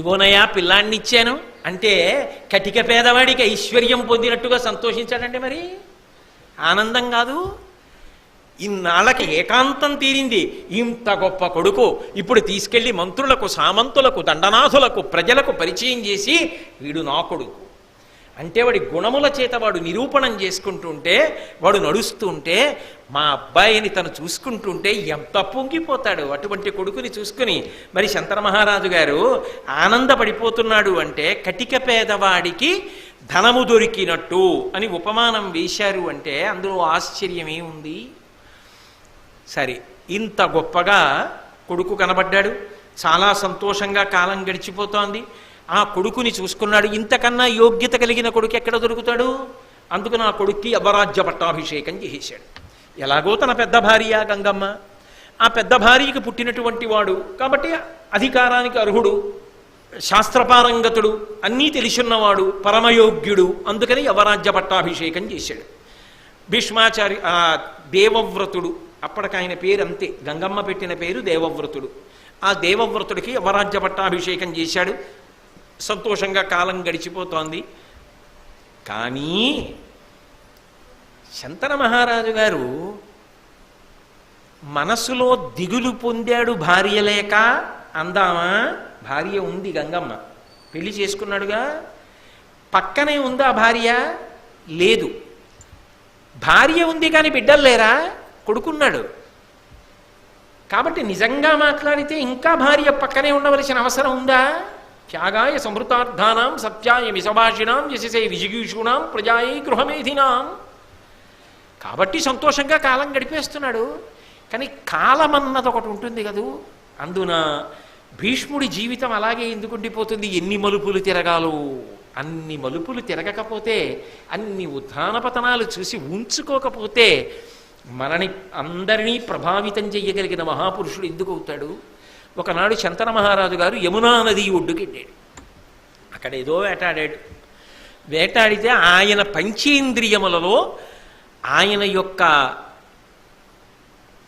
ఇదిగోనయా పిల్లాన్ని ఇచ్చాను అంటే కటిక పేదవాడికి ఐశ్వర్యం పొందినట్టుగా సంతోషించాడంటే మరి? ఆనందం కాదు. ఇన్నాళ్ళకి ఏకాంతం తీరింది. ఇంత గొప్ప కొడుకు. ఇప్పుడు తీసుకెళ్ళి మంత్రులకు సామంతులకు దండనాథులకు ప్రజలకు పరిచయం చేసి వీడు నా కొడుకు. అంటే వాడి గుణముల చేత వాడు నిరూపణం చేసుకుంటుంటే వాడు నడుస్తుంటే మా అబ్బాయిని తను చూసుకుంటుంటే ఎంత పొంగిపోతాడు. అటువంటి కొడుకుని చూసుకుని మరి శంకర మహారాజు గారు ఆనందపడిపోతున్నాడు అంటే కటిక పేదవాడికి ధనము దొరికినట్టు అని ఉపమానం వేశారు అంటే అందులో ఆశ్చర్యమే ఉంది. సరే ఇంత గొప్పగా కొడుకు కనబడ్డాడు. చాలా సంతోషంగా కాలం గడిచిపోతోంది. ఆ కొడుకుని చూసుకున్నాడు. ఇంతకన్నా యోగ్యత కలిగిన కొడుకు ఎక్కడ దొరుకుతాడు? అందుకు నా కొడుక్కి అపరాజ్య పట్టాభిషేకం చేసేశాడు. ఎలాగో తన పెద్ద భార్య గంగమ్మ. ఆ పెద్ద భార్యకి పుట్టినటువంటి వాడు. కాబట్టి అధికారానికి అర్హుడు శాస్త్రపారంగతుడు అన్నీ తెలిసిన్నవాడు పరమయోగ్యుడు. అందుకని యవరాజ్య పట్టాభిషేకం చేశాడు. భీష్మాచారి ఆ దేవవ్రతుడు. అప్పటికి ఆయన పేరు అంతే గంగమ్మ పెట్టిన పేరు దేవవ్రతుడు. ఆ దేవవ్రతుడికి యవరాజ్య పట్టాభిషేకం చేశాడు. సంతోషంగా కాలం గడిచిపోతోంది. కానీ శంతన మహారాజు గారు మనసులో దిగులు పొందాడు భార్య లేక అందామా? భార్య ఉంది గంగమ్మ. పెళ్ళి చేసుకున్నాడుగా? పక్కనే ఉందా భార్య? లేదు. భార్య ఉంది కానీ బిడ్డలు లేరా? కొడుకున్నాడు. కాబట్టి నిజంగా మాట్లాడితే ఇంకా భార్య పక్కనే ఉండవలసిన అవసరం ఉందా? త్యాగాయ సమృతార్థానాం సత్యాయ విషభాషిణాం యశసే విజిగీషూణాం ప్రజాయై గృహమేధినాం. కాబట్టి సంతోషంగా కాలం గడిపేస్తున్నాడు. కానీ కాలం అన్నది ఒకటి ఉంటుంది కదూ. అందున భీష్ముడి జీవితం అలాగే ఎందుకు ఉండిపోతుంది? ఎన్ని మలుపులు తిరగాలో. అన్ని మలుపులు తిరగకపోతే అన్ని ఉత్థాన పతనాలు చూసి ఉంచుకోకపోతే మనని అందరినీ ప్రభావితం చెయ్యగలిగిన మహాపురుషుడు ఎందుకు అవుతాడు? ఒకనాడు శంతన మహారాజు గారు యమునా నది ఒడ్డుకి వెళ్ళాడు. అక్కడ ఏదో వేటాడాడు. వేటాడితే ఆయన పంచేంద్రియములలో ఆయన యొక్క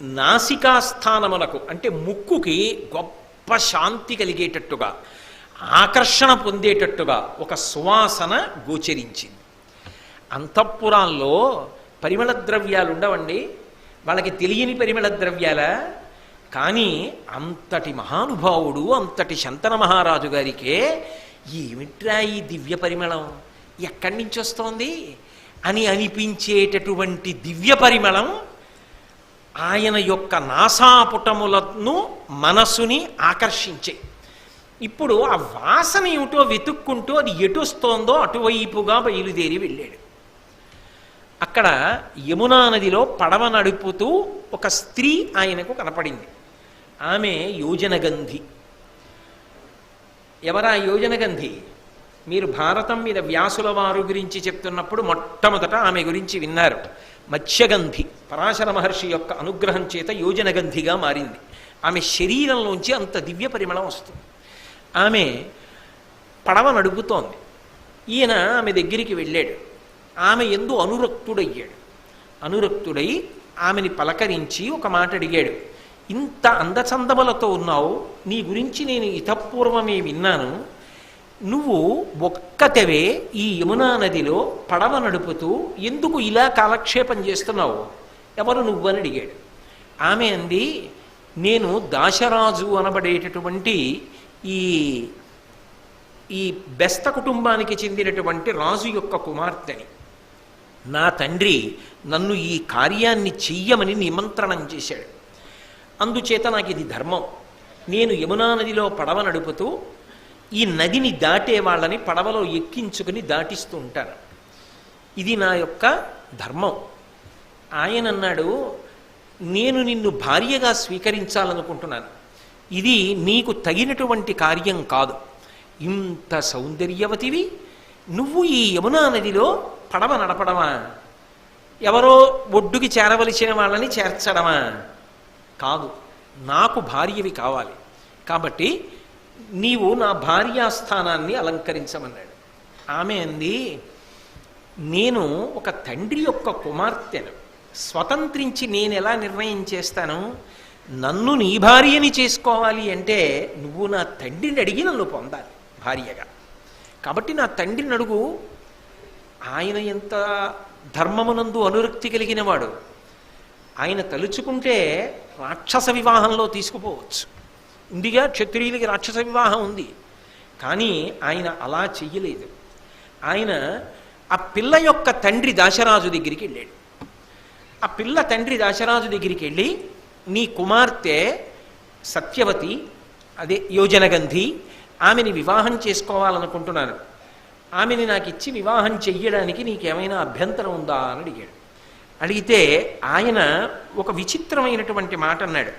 నాసికాస్థానమునకు అంటే ముక్కుకి గొప్ప శాంతి కలిగేటట్టుగా ఆకర్షణ పొందేటట్టుగా ఒక సువాసన గోచరించింది. అంతఃపురాల్లో పరిమళ ద్రవ్యాలు ఉండవండి వాళ్ళకి తెలియని పరిమళ ద్రవ్యాల? కానీ అంతటి మహానుభావుడు అంతటి శంతన మహారాజు గారికే ఏమిట్రా ఈ దివ్య పరిమళం? ఎక్కడి నుంచి వస్తోంది? అని అనిపించేటటువంటి దివ్య పరిమళం ఆయన యొక్క నాసాపుటములను మనసుని ఆకర్షించే. ఇప్పుడు ఆ వాసన ఏమిటో వెతుక్కుంటూ అది ఎటు వస్తోందో అటువైపుగా బయలుదేరి వెళ్ళాడు. అక్కడ యమునా నదిలో పడవ నడుపుతూ ఒక స్త్రీ ఆయనకు కనపడింది. ఆమె యోజనగంధి. ఎవరా యోజనగంధి? మీరు భారతం మీద వ్యాసుల వారు గురించి చెప్తున్నప్పుడు మొట్టమొదట ఆమె గురించి విన్నారు. మత్స్యగంధి పరాశర మహర్షి యొక్క అనుగ్రహం చేత యోజనగంధిగా మారింది. ఆమె శరీరంలోంచి అంత దివ్య పరిమళం వస్తుంది. ఆమె పడవ నడుపుతోంది. ఈయన ఆమె దగ్గరికి వెళ్ళాడు. ఆమె ఎందు అనురక్తుడయ్యాడు. అనురక్తుడై ఆమెని పలకరించి ఒక మాట అడిగాడు. ఇంత అందచందములతో ఉన్నావు నీ గురించి నేను ఇతపూర్వమే విన్నాను. నువ్వు ఒక్కతవే ఈ యమునా నదిలో పడవ నడుపుతూ ఎందుకు ఇలా కాలక్షేపం చేస్తున్నావు? ఎవరు నువ్వని అడిగాడు. ఆమె అంది నేను దాశరాజు అనబడేటటువంటి ఈ ఈ బెస్త కుటుంబానికి చెందినటువంటి రాజు యొక్క కుమార్తెని. నా తండ్రి నన్ను ఈ కార్యాన్ని చెయ్యమని నిమంత్రణం చేశాడు. అందుచేత నాకు ఇది ధర్మం. నేను యమునా నదిలో పడవ నడుపుతూ ఈ నదిని దాటే వాళ్ళని పడవలో ఎక్కించుకుని దాటిస్తూ ఉంటాను. ఇది నా యొక్క ధర్మం. ఆయన అన్నాడు నేను నిన్ను భార్యగా స్వీకరించాలనుకుంటున్నాను. ఇది నీకు తగినటువంటి కార్యం కాదు. ఇంత సౌందర్యవతివి నువ్వు ఈ యమునా నదిలో పడవ నడపడమా? ఎవరో ఒడ్డుకి చేరవలసిన వాళ్ళని చేర్చడమా? కాదు. నాకు భార్యవి కావాలి. కాబట్టి నీవు నా భార్యాస్థానాన్ని అలంకరించమన్నాడు. ఆమె అంది నేను ఒక తండ్రి యొక్క కుమార్తెను. స్వతంత్రించి నేను ఎలా నిర్ణయం చేస్తాను? నన్ను నీ భార్యని చేసుకోవాలి అంటే నువ్వు నా తండ్రిని అడిగి నన్ను పొందాలి భార్యగా. కాబట్టి నా తండ్రిని అడుగు ఆయన ఎంత ధర్మమునందు అనురక్తి కలిగినవాడు. ఆయన తలుచుకుంటే రాక్షస వివాహంలో తీసుకుపోవచ్చు. ఉందిగా క్షత్రియులకి రాక్షస వివాహం ఉంది. కానీ ఆయన అలా చెయ్యలేదు. ఆయన ఆ పిల్ల యొక్క తండ్రి దాశరాజు దగ్గరికి వెళ్ళాడు. ఆ పిల్ల తండ్రి దాశరాజు దగ్గరికి వెళ్ళి నీ కుమార్తె సత్యవతి అదే యోజనగంధి ఆమెని వివాహం చేసుకోవాలనుకుంటున్నాను. ఆమెని నాకు ఇచ్చి వివాహం చెయ్యడానికి నీకేమైనా అభ్యంతరం ఉందా? అని అడిగాడు. అడిగితే ఆయన ఒక విచిత్రమైనటువంటి మాట అన్నాడు.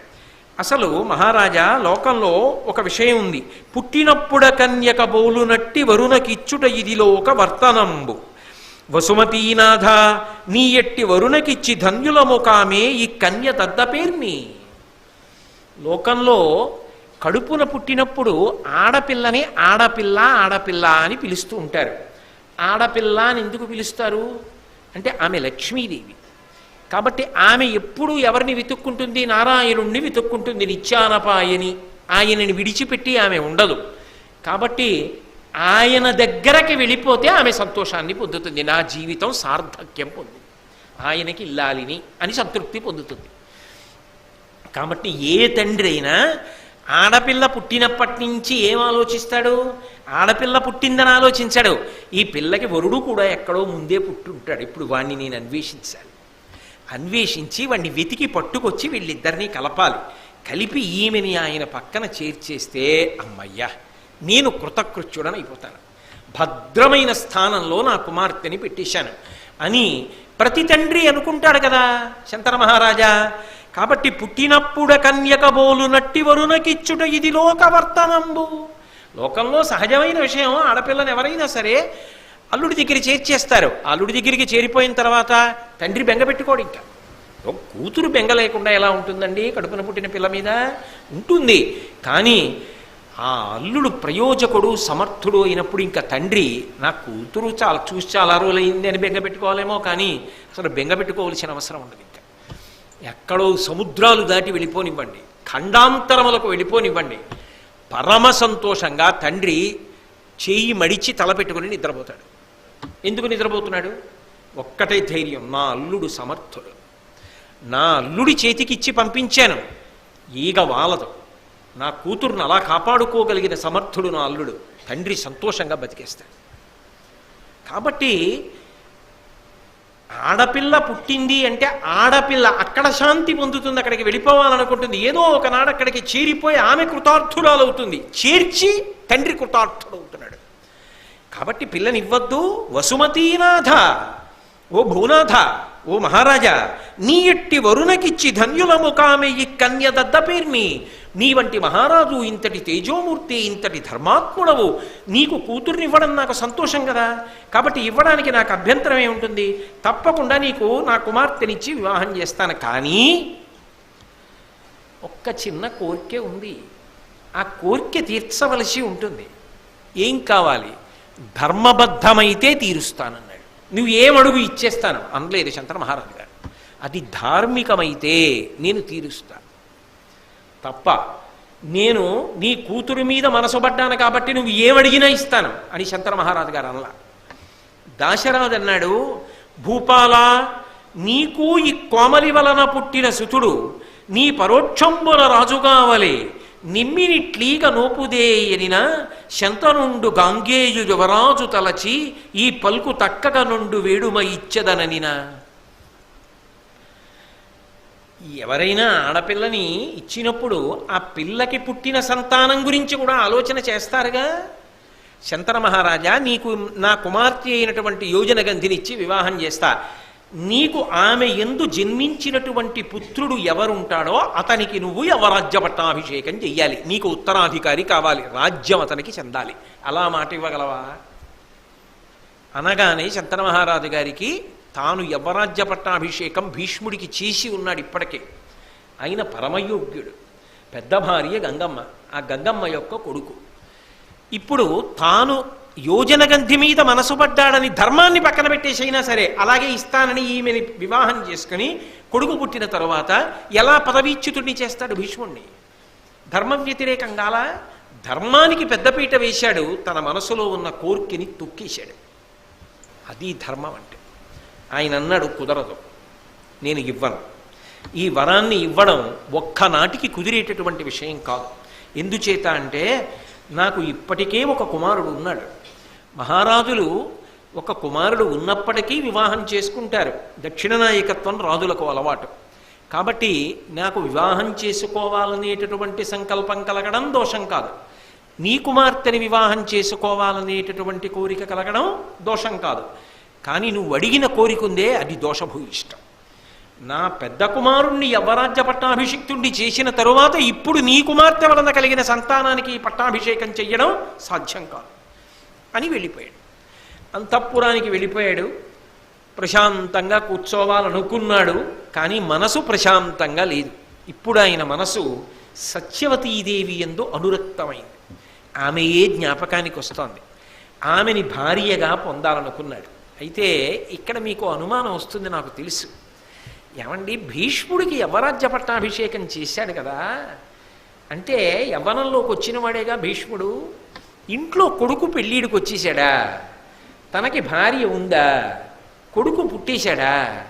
అసలు మహారాజా లోకంలో ఒక విషయం ఉంది. పుట్టినప్పుడ కన్యక బోలునట్టి వరుణకిచ్చుట ఇదిలో ఒక వర్తనంబు. వసుమతీనాథ నీ ఎట్టి వరుణకిచ్చి ధన్యులము కామే ఈ కన్య తద్దపేర్ని లోకంలో కడుపున పుట్టినప్పుడు ఆడపిల్లని ఆడపిల్ల ఆడపిల్ల అని పిలుస్తూ ఉంటారు. ఆడపిల్ల అని ఎందుకు పిలుస్తారు? అంటే ఆమె లక్ష్మీదేవి. కాబట్టి ఆమె ఎప్పుడు ఎవరిని వెతుక్కుంటుంది? నారాయణుణ్ణి వెతుక్కుంటుంది నిత్యానపాయని. ఆయనని విడిచిపెట్టి ఆమె ఉండదు. కాబట్టి ఆయన దగ్గరకి వెళ్ళిపోతే ఆమె సంతోషాన్ని పొందుతుంది. నా జీవితం సార్థక్యం పొంది. ఆయనకి ఇల్లాలిని అని సంతృప్తి పొందుతుంది. కాబట్టి ఏ తండ్రి అయినా ఆడపిల్ల పుట్టినప్పటి నుంచి ఏం ఆలోచిస్తాడు? ఆడపిల్ల పుట్టిందని ఆలోచించాడు. ఈ పిల్లకి వరుడు కూడా ఎక్కడో ముందే పుట్టుంటాడు. ఇప్పుడు వాణ్ణి నేను అన్వేషించాలి. అన్వేషించి వాణ్ణి వెతికి పట్టుకొచ్చి వీళ్ళిద్దరినీ కలపాలి. కలిపి ఈమెని ఆయన పక్కన చేర్చేస్తే అమ్మయ్యా నేను కృతకృత్యుడని అయిపోతాను భద్రమైన స్థానంలో నా కుమార్తెని పెట్టేశాను అని ప్రతి తండ్రి అనుకుంటాడు కదా శంకర మహారాజా. కాబట్టి పుట్టినప్పుడ కన్యకబోలు నట్టి వరుణకిచ్చుట ఇది లోకవర్తనంబు. లోకంలో సహజమైన విషయం ఆడపిల్లని ఎవరైనా సరే అల్లుడి దగ్గర చేర్చేస్తారు. అల్లుడి దగ్గరికి చేరిపోయిన తర్వాత తండ్రి బెంగ పెట్టుకోడు ఇంకా. కూతురు బెంగ లేకుండా ఎలా ఉంటుందండి? కడుపున పుట్టిన పిల్ల మీద ఉంటుంది. కానీ ఆ అల్లుడు ప్రయోజకుడు సమర్థుడు అయినప్పుడు ఇంకా తండ్రి నా కూతురు చాలా చూసి చాలా రోజులైంది అని బెంగ పెట్టుకోవాలేమో కానీ అసలు బెంగ పెట్టుకోవాల్సిన అవసరం ఉండదు ఇంకా. ఎక్కడో సముద్రాలు దాటి వెళ్ళిపోనివ్వండి. ఖండాంతరములకు వెళ్ళిపోనివ్వండి. పరమ సంతోషంగా తండ్రి చేయి మడిచి తల పెట్టుకుని నిద్రపోతాడు. ఎందుకు నిద్రపోతున్నాడు? ఒక్కటే ధైర్యం నా అల్లుడు సమర్థుడు. నా అల్లుడి చేతికి ఇచ్చి పంపించాను. ఈగ వాలదు. నా కూతురును అలా కాపాడుకోగలిగిన సమర్థుడు నా అల్లుడు. తండ్రి సంతోషంగా బతికేస్తాడు. కాబట్టి ఆడపిల్ల పుట్టింది అంటే ఆడపిల్ల అక్కడ శాంతి పొందుతుంది అక్కడికి వెళ్ళిపోవాలనుకుంటుంది. ఏదో ఒకనాడు అక్కడికి చేరిపోయి ఆమె కృతార్థురాలవుతుంది. చేర్చి తండ్రి కృతార్థుడు అవుతున్నాడు కాబట్టి పిల్లనివ్వద్దు. వసుమతీనాథ. ఓ భూనాథ ఓ మహారాజా నీ ఎట్టి వరుణకిచ్చి ధన్యులము కామె ఈ కన్య దద్దపేర్ని నీ వంటి మహారాజు ఇంతటి తేజోమూర్తి ఇంతటి ధర్మాత్ముడవు. నీకు కూతుర్నివ్వడం నాకు సంతోషం కదా. కాబట్టి ఇవ్వడానికి నాకు అభ్యంతరం ఏముంటుంది తప్పకుండా నీకు నా కుమార్తెనిచ్చి వివాహం చేస్తాను. కానీ ఒక్క చిన్న కోరికే ఉంది. ఆ కోరిక తీర్చవలసి ఉంటుంది. ఏం కావాలి? ధర్మబద్ధమైతే తీరుస్తానన్నాడు. నువ్వు ఏమడుగు ఇచ్చేస్తాను? అనలేదు శంకర మహారాజు గారు. అది ధార్మికమైతే నేను తీరుస్తాను తప్ప నేను నీ కూతురు మీద మనసుబడ్డాను కాబట్టి నువ్వు ఏమడిగినా ఇస్తాను అని శంకర మహారాజు గారు అనలా. దాశరాజు అన్నాడు భూపాల నీకు ఈ కోమలి వలన పుట్టిన సుతుడు నీ పరోక్షంబుల రాజుగావలే. నిమ్మినిట్లీగ నోపుదేయనిన శంతనుండు గాంగేయు యువరాజు తలచి ఈ పల్కు తక్కక నుండు వేడుమ ఇచ్చదననిన. ఎవరైనా ఆడపిల్లని ఇచ్చినప్పుడు ఆ పిల్లకి పుట్టిన సంతానం గురించి కూడా ఆలోచన చేస్తారుగా? శంతన మహారాజా నీకు నా కుమార్తె అయినటువంటి యోజన గంధినిచ్చి వివాహం చేస్తా. నీకు ఆమె ఎందు జన్మించినటువంటి పుత్రుడు ఎవరుంటాడో అతనికి నువ్వు యవరాజ్య పట్టాభిషేకం చెయ్యాలి. నీకు ఉత్తరాధికారి కావాలి రాజ్యం అతనికి చెందాలి. అలా మాట ఇవ్వగలవా? అనగానే శంతన మహారాజు గారికి తాను యవరాజ్య పట్టాభిషేకం భీష్ముడికి చేసి ఉన్నాడు ఇప్పటికే. ఆయన పరమయోగ్యుడు పెద్ద భార్య గంగమ్మ ఆ గంగమ్మ యొక్క కొడుకు. ఇప్పుడు తాను యోజన గంధి మీద మనసు పడ్డాడని ధర్మాన్ని పక్కన పెట్టేసైనా సరే అలాగే ఇస్తానని ఈమెని వివాహం చేసుకుని కొడుకు పుట్టిన తరువాత ఎలా పదవీచ్యుతుడిని చేస్తాడు భీష్ముణ్ణి? ధర్మ అలా ధర్మానికి పెద్దపీట వేశాడు తన మనసులో ఉన్న కోర్కెని తొక్కేశాడు. అది ధర్మం అంటే. ఆయన అన్నాడు కుదరదు నేను ఇవ్వను. ఈ వరాన్ని ఇవ్వడం ఒక్కనాటికి కుదిరేటటువంటి విషయం కాదు. ఎందుచేత అంటే నాకు ఇప్పటికే ఒక కుమారుడు ఉన్నాడు. మహారాజులు ఒక కుమారుడు ఉన్నప్పటికీ వివాహం చేసుకుంటారు. దక్షిణ నాయకత్వం రాజులకు అలవాటు. కాబట్టి నాకు వివాహం చేసుకోవాలనేటటువంటి సంకల్పం కలగడం దోషం కాదు. నీ కుమార్తెని వివాహం చేసుకోవాలనేటటువంటి కోరిక కలగడం దోషం కాదు. కానీ నువ్వు అడిగిన కోరిక ఉందే అది దోషభూయిష్టం. నా పెద్ద కుమారుణ్ణి యవరాజ్య పట్టాభిషిక్తుణ్ణి చేసిన తరువాత ఇప్పుడు నీ కుమార్తె వలన కలిగిన సంతానానికి పట్టాభిషేకం చెయ్యడం సాధ్యం కాదు. అని వెళ్ళిపోయాడు. అంతఃపురానికి వెళ్ళిపోయాడు. ప్రశాంతంగా కూర్చోవాలనుకున్నాడు కానీ మనసు ప్రశాంతంగా లేదు. ఇప్పుడు ఆయన మనసు సత్యవతీదేవి ఎందు అనురక్తమైంది. ఆమెయే జ్ఞాపకానికి వస్తోంది? ఆమెని భార్యగా పొందాలనుకున్నాడు. అయితే ఇక్కడ మీకు అనుమానం వస్తుంది నాకు తెలుసు. ఏమండి భీష్ముడికి యవరాజ్య పట్టాభిషేకం చేశాడు కదా. అంటే యవ్వనంలోకి వచ్చినవాడేగా భీష్ముడు? ఇంట్లో కొడుకు పెళ్ళిడికి వచ్చేసాడా తనకి భార్య ఉందా? కొడుకు పుట్టేశాడా?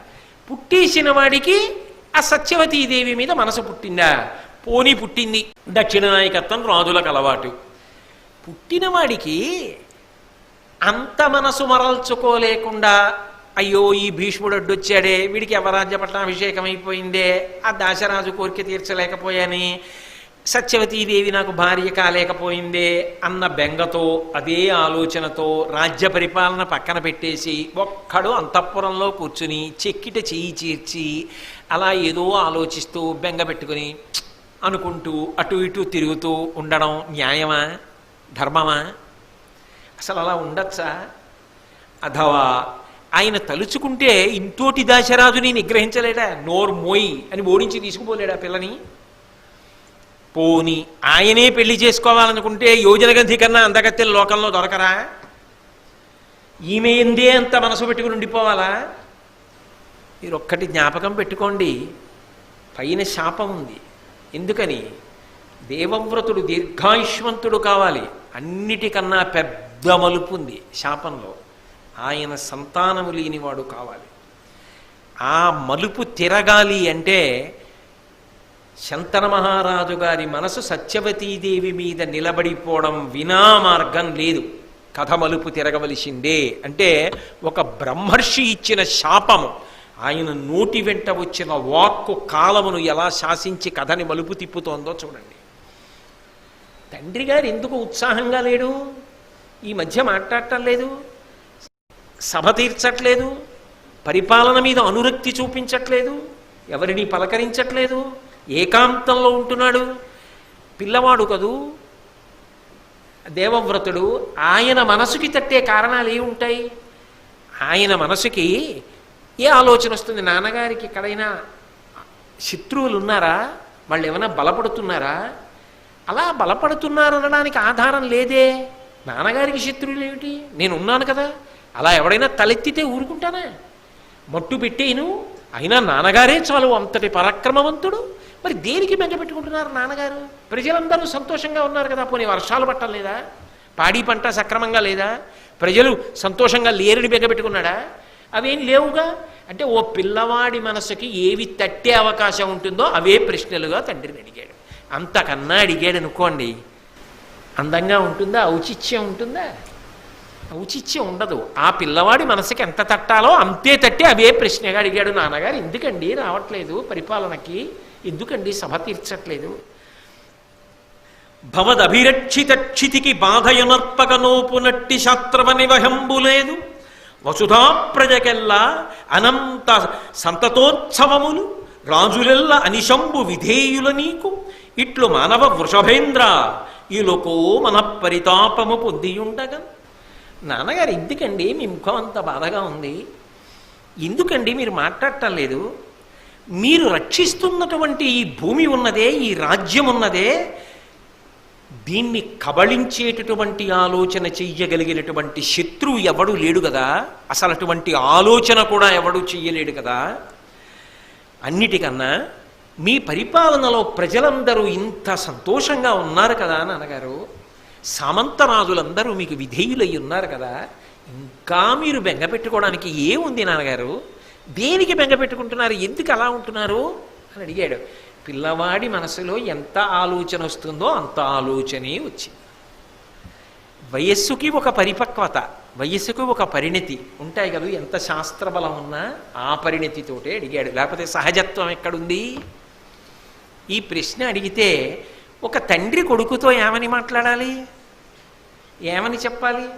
పుట్టేసిన వాడికి ఆ సత్యవతీదేవి మీద మనసు పుట్టిందా? పోనీ పుట్టింది. దక్షిణ నాయకత్వం రాజులకు అలవాటు. పుట్టినవాడికి అంత మనసు మరల్చుకోలేకుండా అయ్యో ఈ భీష్ముడు అడ్డొచ్చాడే వీడికి యవరాజ్య పట్టాభిషేకం అయిపోయిందే ఆ దాశరాజు కోరిక తీర్చలేకపోయాని సత్యవతీదేవి నాకు భార్య కాలేకపోయిందే అన్న బెంగతో అదే ఆలోచనతో రాజ్య పరిపాలన పక్కన పెట్టేసి ఒక్కడు అంతఃపురంలో కూర్చుని చెక్కిట చేయి చీర్చి అలా ఏదో ఆలోచిస్తూ బెంగ పెట్టుకుని అనుకుంటూ అటు ఇటు తిరుగుతూ ఉండడం న్యాయమా? ధర్మమా? అసలు అలా ఉండొచ్చా? అథవా ఆయన తలుచుకుంటే ఇంతోటి దాశరాజుని నిగ్రహించలేడా? నోరు మోయి అని ఓడించి తీసుకుపోలేడా పిల్లని? పోని ఆయనే పెళ్ళి చేసుకోవాలనుకుంటే యోజనగంధి కన్నా అందగత్తెల లోకంలో దొరకరా? ఈమె ఎందే అంత మనసు పెట్టుకుని ఉండిపోవాలా? మీరు ఒక్కటి జ్ఞాపకం పెట్టుకోండి. పైన శాపం ఉంది. ఎందుకని? దేవవ్రతుడు దీర్ఘాయుష్మంతుడు కావాలి. అన్నిటికన్నా పెద్ద మలుపు ఉంది శాపంలో. ఆయన సంతానము లేనివాడు కావాలి. ఆ మలుపు తిరగాలి అంటే శంతన మహారాజు గారి మనసు సత్యవతీదేవి మీద నిలబడిపోవడం వినా మార్గం లేదు. కథ మలుపు తిరగవలసిందే. అంటే ఒక బ్రహ్మర్షి ఇచ్చిన శాపము ఆయన నోటి వెంట వచ్చిన వాక్కు కాలమును ఎలా శాసించి కథని మలుపు తిప్పుతోందో చూడండి. తండ్రి గారు ఎందుకు ఉత్సాహంగా లేడు? ఈ మధ్య మాట్లాడటం లేదు సభ తీర్చట్లేదు పరిపాలన మీద అనురక్తి చూపించట్లేదు ఎవరిని పలకరించట్లేదు ఏకాంతంలో ఉంటున్నాడు. పిల్లవాడు కదూ? దేవవ్రతుడు ఆయన మనసుకి తట్టే కారణాలు ఏ ఉంటాయి? ఆయన మనసుకి ఏ ఆలోచన వస్తుంది? నాన్నగారికి ఎక్కడైనా శత్రువులు ఉన్నారా? వాళ్ళు ఏమైనా బలపడుతున్నారా? అలా బలపడుతున్నారనడానికి ఆధారం లేదే. నాన్నగారికి శత్రువులు ఏమిటి? నేను ఉన్నాను కదా. అలా ఎవడైనా తలెత్తితే ఊరుకుంటానా? మట్టు పెట్టేను అయినా నాన్నగారే చాలు అంతటి పరాక్రమవంతుడు. మరి దేనికి బెంగ పెట్టుకుంటున్నారు నాన్నగారు? ప్రజలందరూ సంతోషంగా ఉన్నారు కదా పోనీ వర్షాలు పట్టలేదా పాడి పంట సక్రమంగా లేదా? ప్రజలు సంతోషంగా లేరని బెంగ పెట్టుకున్నాడా? అవేం లేవుగా? అంటే ఓ పిల్లవాడి మనసుకి ఏవి తట్టే అవకాశం ఉంటుందో అవే ప్రశ్నలుగా తండ్రిని అడిగాడు. అంతకన్నా అడిగాడు అనుకోండి అందంగా ఉంటుందా? ఔచిత్యం ఉంటుందా? ఔచిత్యం ఉండదు. ఆ పిల్లవాడి మనసుకి ఎంత తట్టాలో అంతే తట్టి అవే ప్రశ్నగా అడిగాడు నాన్నగారు. ఎందుకండి? రావట్లేదు పరిపాలనకి. ఎందుకండి సభ తీర్చట్లేదు? భవదభిరక్షిత క్షితికి నట్టి శాస్త్రవని వహంబు లేదు వసుధా ప్రజకెల్లా అనంత సంతతోత్సవములు రాజులెల్ల అనిశంబు విధేయుల నీకు. ఇట్లు మానవ వృషభేంద్ర ఈలోకో మన పరితాపము పొందియుండగా. నాన్నగారు ఎందుకండి మీ ముఖం అంత బాధగా ఉంది? ఎందుకండి మీరు మాట్లాడటం లేదు? మీరు రక్షిస్తున్నటువంటి ఈ భూమి ఉన్నదే ఈ రాజ్యం ఉన్నదే దీన్ని కబళించేటటువంటి ఆలోచన చెయ్యగలిగినటువంటి శత్రువు ఎవడు లేడు కదా? అసలు అటువంటి ఆలోచన కూడా ఎవడు చెయ్యలేడు కదా? అన్నిటికన్నా మీ పరిపాలనలో ప్రజలందరూ ఇంత సంతోషంగా ఉన్నారు కదా నాన్నగారు? సామంతరాజులందరూ మీకు విధేయులై ఉన్నారు కదా? ఇంకా మీరు బెంగ పెట్టుకోవడానికి ఏముంది నాన్నగారు? దేనికి బెంగ పెట్టుకుంటున్నారు? ఎందుకు అలా ఉంటున్నారు? అని అడిగాడు. పిల్లవాడి మనసులో ఎంత ఆలోచన వస్తుందో అంత ఆలోచనే వచ్చింది. వయస్సుకి ఒక పరిపక్వత వయస్సుకి ఒక పరిణతి ఉంటాయి కదా? ఎంత శాస్త్రబలం ఉన్నా ఆ పరిణితితోటే అడిగాడు. లేకపోతే సహజత్వం ఎక్కడుంది? ఈ ప్రశ్న అడిగితే ఒక తండ్రి కొడుకుతో ఏమని మాట్లాడాలి? ఏమని చెప్పాలి?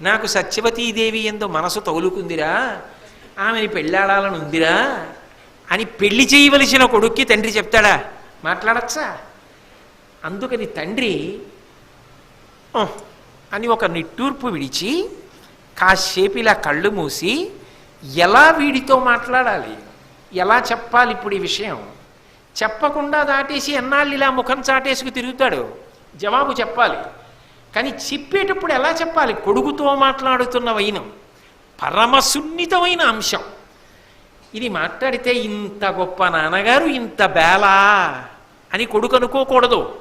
నాకు సత్యవతీదేవి ఎందు మనసు తగులుకుందిరా. ఆమెని పెళ్ళాడాలని ఉందిరా అని పెళ్ళి చేయవలసిన కొడుక్కి తండ్రి చెప్తాడా? మాట్లాడచ్చా? అందుకని తండ్రి అని ఒక నిట్టూర్పు విడిచి కాసేపు ఇలా కళ్ళు మూసి ఎలా వీడితో మాట్లాడాలి? ఎలా చెప్పాలి ఇప్పుడు ఈ విషయం? చెప్పకుండా దాటేసి ఎన్నాళ్ళు ఇలా ముఖం చాటేసుకు తిరుగుతాడు? జవాబు చెప్పాలి. కానీ చెప్పేటప్పుడు ఎలా చెప్పాలి? కొడుకుతో మాట్లాడుతున్న వైనం. పరమ సున్నితమైన అంశం. ఇది మాట్లాడితే ఇంత గొప్ప నాన్నగారు ఇంత బేలా అని కొడుకు అనుకోకూడదు.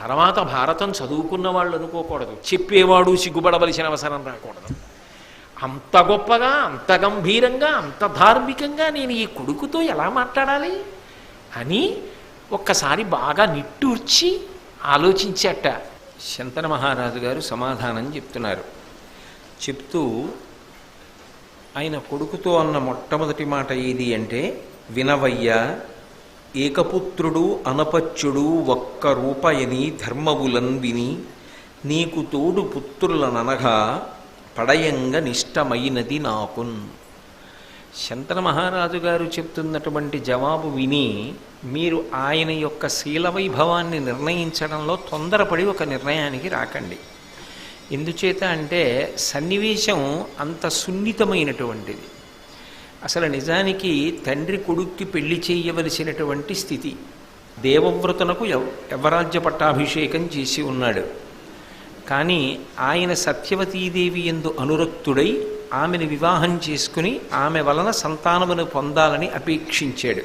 తర్వాత భారతం చదువుకున్న వాళ్ళు అనుకోకూడదు. చెప్పేవాడు సిగ్గుపడవలసిన అవసరం రాకూడదు. అంత గొప్పగా అంత గంభీరంగా అంత ధార్మికంగా నేను ఈ కొడుకుతో ఎలా మాట్లాడాలి అని ఒక్కసారి బాగా నిట్టూర్చి ఆలోచించట. శంతన మహారాజు గారు సమాధానం చెప్తున్నారు. చెప్తూ ఆయన కొడుకుతో అన్న మొట్టమొదటి మాట ఏది అంటే వినవయ్య ఏకపుత్రుడు అనపత్యుడు ఒక్క రూపయని ధర్మవులన్ విని నీకు తోడు పుత్రులననగా పడయంగ నిష్టమైనది నాకున్. శంతన మహారాజు గారు చెప్తున్నటువంటి జవాబు విని మీరు ఆయన యొక్క శీల వైభవాన్ని నిర్ణయించడంలో తొందరపడి ఒక నిర్ణయానికి రాకండి. ఎందుచేత అంటే సన్నివేశం అంత సున్నితమైనటువంటిది. అసలు నిజానికి తండ్రి కొడుక్కి పెళ్ళి చేయవలసినటువంటి స్థితి. దేవవ్రతనకు యవరాజ్య పట్టాభిషేకం చేసి ఉన్నాడు. కానీ ఆయన సత్యవతీదేవి ఎందు అనురక్తుడై ఆమెను వివాహం చేసుకుని ఆమె వలన సంతానమును పొందాలని అపేక్షించాడు.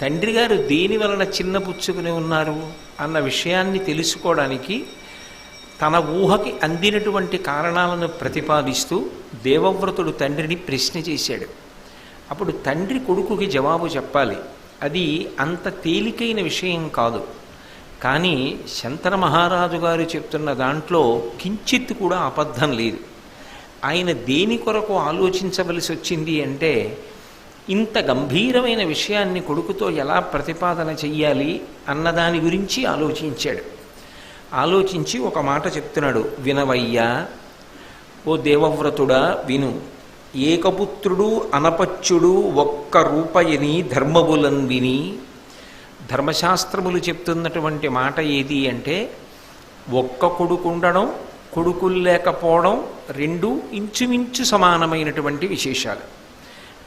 తండ్రి గారు దేని వలన చిన్నపుచ్చుకుని ఉన్నారు? అన్న విషయాన్ని తెలుసుకోవడానికి తన ఊహకి అందినటువంటి కారణాలను ప్రతిపాదిస్తూ దేవవ్రతుడు తండ్రిని ప్రశ్న చేశాడు. అప్పుడు తండ్రి కొడుకుకి జవాబు చెప్పాలి. అది అంత తేలికైన విషయం కాదు. కానీ శంతన మహారాజు గారు చెప్తున్న దాంట్లో కించిత్ కూడా అబద్ధం లేదు. ఆయన దేని కొరకు ఆలోచించవలసి వచ్చింది అంటే ఇంత గంభీరమైన విషయాన్ని కొడుకుతో ఎలా ప్రతిపాదన చెయ్యాలి అన్నదాని గురించి ఆలోచించాడు. ఆలోచించి ఒక మాట చెప్తున్నాడు. వినవయ్యా ఓ దేవవ్రతుడా విను. ఏకపుత్రుడు అనపత్యుడు ఒక్క రూపయని ధర్మబులం విని ధర్మశాస్త్రములు చెప్తున్నటువంటి మాట ఏది అంటే ఒక్క కొడుకు ఉండడం కొడుకులు లేకపోవడం రెండు ఇంచుమించు సమానమైనటువంటి విశేషాలు.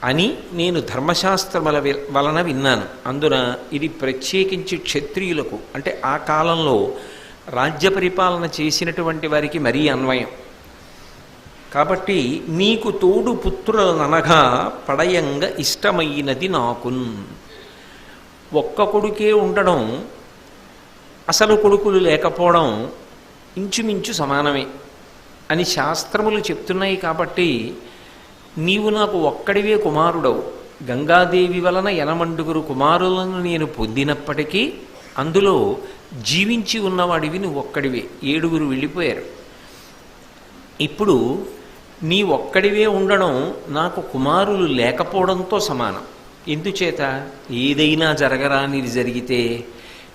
అని నేను ధర్మశాస్త్రముల వి- వలన విన్నాను. అందున ఇది ప్రత్యేకించి క్షత్రియులకు అంటే ఆ కాలంలో రాజ్య పరిపాలన చేసినటువంటి వారికి మరీ అన్వయం. కాబట్టి నీకు తోడు పుత్రులననగా పడయంగా ఇష్టమైనది నాకున్. ఒక్క కొడుకే ఉండడం అసలు కొడుకులు లేకపోవడం ఇంచుమించు సమానమే అని శాస్త్రములు చెప్తున్నాయి కాబట్టి నీవు నాకు ఒక్కడివే కుమారుడవు. గంగాదేవి వలన ఎనమండుగురు కుమారులను నేను పొందినప్పటికీ అందులో జీవించి ఉన్నవాడివి నువ్వు ఒక్కడివే ఏడుగురు వెళ్ళిపోయారు. ఇప్పుడు నీ ఒక్కడివే ఉండడం నాకు కుమారులు లేకపోవడంతో సమానం. ఎందుచేత? ఏదైనా జరగరానిది జరిగితే?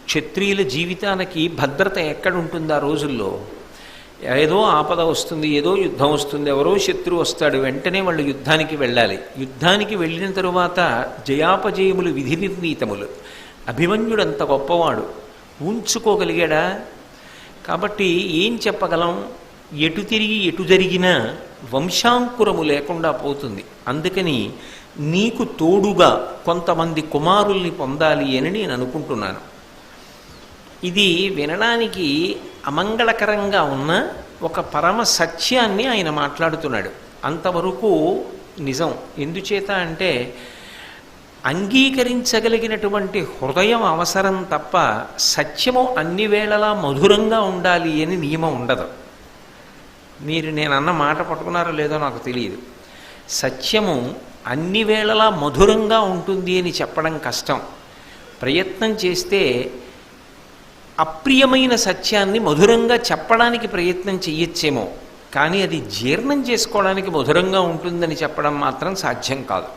క్షత్రియుల జీవితానికి భద్రత ఎక్కడుంటుంది ఆ రోజుల్లో? ఏదో ఆపద వస్తుంది ఏదో యుద్ధం వస్తుంది ఎవరో శత్రువు వస్తాడు వెంటనే వాళ్ళు యుద్ధానికి వెళ్ళాలి. యుద్ధానికి వెళ్ళిన తరువాత జయాపజయములు విధి నిర్ణీతములు అభిమన్యుడంత గొప్పవాడు. ఉంచుకోగలిగాడా? కాబట్టి ఏం చెప్పగలం? ఎటు తిరిగి ఎటు జరిగినా వంశాంకురము లేకుండా పోతుంది. అందుకని నీకు తోడుగా కొంతమంది కుమారుల్ని పొందాలి అని నేను అనుకుంటున్నాను. ఇది వినడానికి అమంగళకరంగా ఉన్న ఒక పరమ సత్యాన్ని ఆయన మాట్లాడుతున్నాడు. అంతవరకు నిజం. ఎందుచేత అంటే అంగీకరించగలిగినటువంటి హృదయం అవసరం తప్ప సత్యము అన్ని వేళలా మధురంగా ఉండాలి అని నియమం ఉండదు. మీరు నేను అన్న మాట పట్టుకున్నారో లేదో నాకు తెలియదు. సత్యము అన్ని వేళలా మధురంగా ఉంటుంది అని చెప్పడం కష్టం. ప్రయత్నం చేస్తే అప్రియమైన సత్యాన్ని మధురంగా చెప్పడానికి ప్రయత్నం చెయ్యొచ్చేమో కానీ అది జీర్ణం చేసుకోవడానికి మధురంగా ఉంటుందని చెప్పడం మాత్రం సాధ్యం కాదు.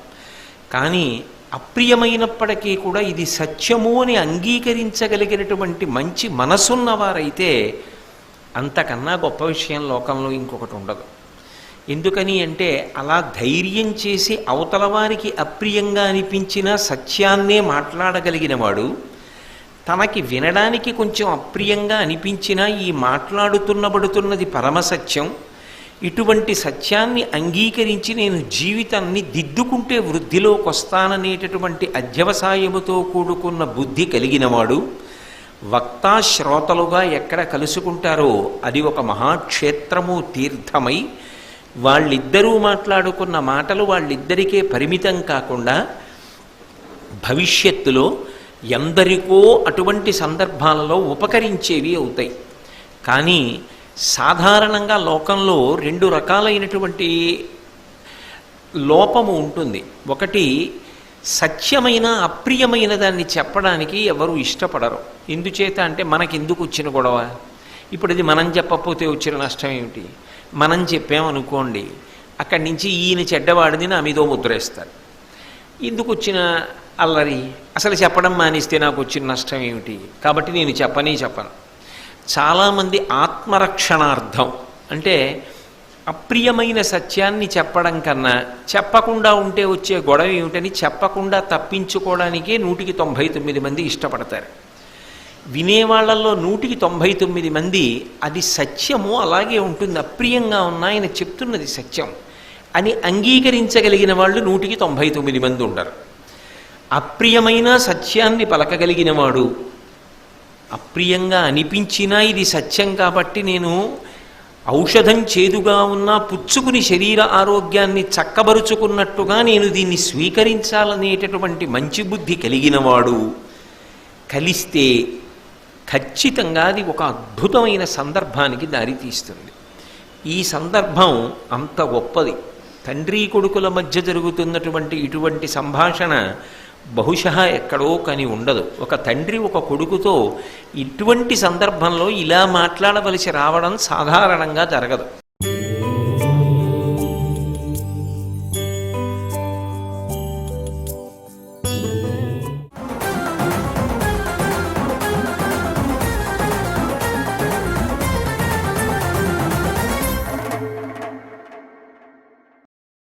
కానీ అప్రియమైనప్పటికీ కూడా ఇది సత్యము అని అంగీకరించగలిగినటువంటి మంచి మనసున్నవారైతే అంతకన్నా గొప్ప విషయం లోకంలో ఇంకొకటి ఉండదు. ఎందుకని అంటే అలా ధైర్యం చేసి అవతల వారికి అప్రియంగా అనిపించిన సత్యాన్నే మాట్లాడగలిగిన వాడు తనకి వినడానికి కొంచెం అప్రియంగా అనిపించినా ఈ మాట్లాడుతున్నబడుతున్నది పరమసత్యం ఇటువంటి సత్యాన్ని అంగీకరించి నేను జీవితాన్ని దిద్దుకుంటే వృద్ధిలోకి వస్తాననేటటువంటి అధ్యవసాయముతో కూడుకున్న బుద్ధి కలిగినవాడు వక్తా శ్రోతలుగా ఎక్కడ కలుసుకుంటారో అది ఒక మహాక్షేత్రము తీర్థమై వాళ్ళిద్దరూ మాట్లాడుకున్న మాటలు వాళ్ళిద్దరికే పరిమితం కాకుండా భవిష్యత్తులో ఎందరికో అటువంటి సందర్భాలలో ఉపకరించేవి అవుతాయి. కానీ సాధారణంగా లోకంలో రెండు రకాలైనటువంటి లోపము ఉంటుంది. ఒకటి సత్యమైన అప్రియమైన దాన్ని చెప్పడానికి ఎవరు ఇష్టపడరు. ఎందుచేత అంటే మనకి ఎందుకు వచ్చిన గొడవ? ఇప్పుడు ఇది మనం చెప్పకపోతే వచ్చిన నష్టం ఏమిటి? మనం చెప్పామనుకోండి అక్కడి నుంచి ఈయన చెడ్డవాడిని నా మీదో ముద్రేస్తారు ఎందుకు వచ్చిన అల్లరి? అసలు చెప్పడం మానేస్తే నాకు వచ్చిన నష్టం ఏమిటి? కాబట్టి నేను చెప్పనే చెప్పను. చాలామంది ఆత్మరక్షణార్థం. అంటే అప్రియమైన సత్యాన్ని చెప్పడం కన్నా చెప్పకుండా ఉంటే వచ్చే గొడవ ఏమిటని చెప్పకుండా తప్పించుకోవడానికే నూటికి తొంభై తొమ్మిది మంది ఇష్టపడతారు. వినేవాళ్ళలో నూటికి తొంభై తొమ్మిది మంది అది సత్యము అలాగే ఉంటుంది అప్రియంగా ఉన్న ఆయన చెప్తున్నది సత్యం అని అంగీకరించగలిగిన వాళ్ళు నూటికి తొంభై తొమ్మిది మంది ఉండరు. అప్రియమైన సత్యాన్ని పలకగలిగిన వాడు అప్రియంగా అనిపించినా ఇది సత్యం కాబట్టి నేను ఔషధం చేదుగా ఉన్నా పుచ్చుకుని శరీర ఆరోగ్యాన్ని చక్కబరుచుకున్నట్టుగా నేను దీన్ని స్వీకరించాలనేటటువంటి మంచి బుద్ధి కలిగినవాడు. కలిస్తే ఖచ్చితంగా అది ఒక అద్భుతమైన సందర్భానికి దారితీస్తుంది ఈ సందర్భం అంత గొప్పది. తండ్రి కొడుకుల మధ్య జరుగుతున్నటువంటి ఇటువంటి సంభాషణ బహుశ ఎక్కడో కని ఉండదు. ఒక తండ్రి ఒక కొడుకుతో ఇటువంటి సందర్భంలో ఇలా మాట్లాడవలసి రావడం సాధారణంగా జరగదు.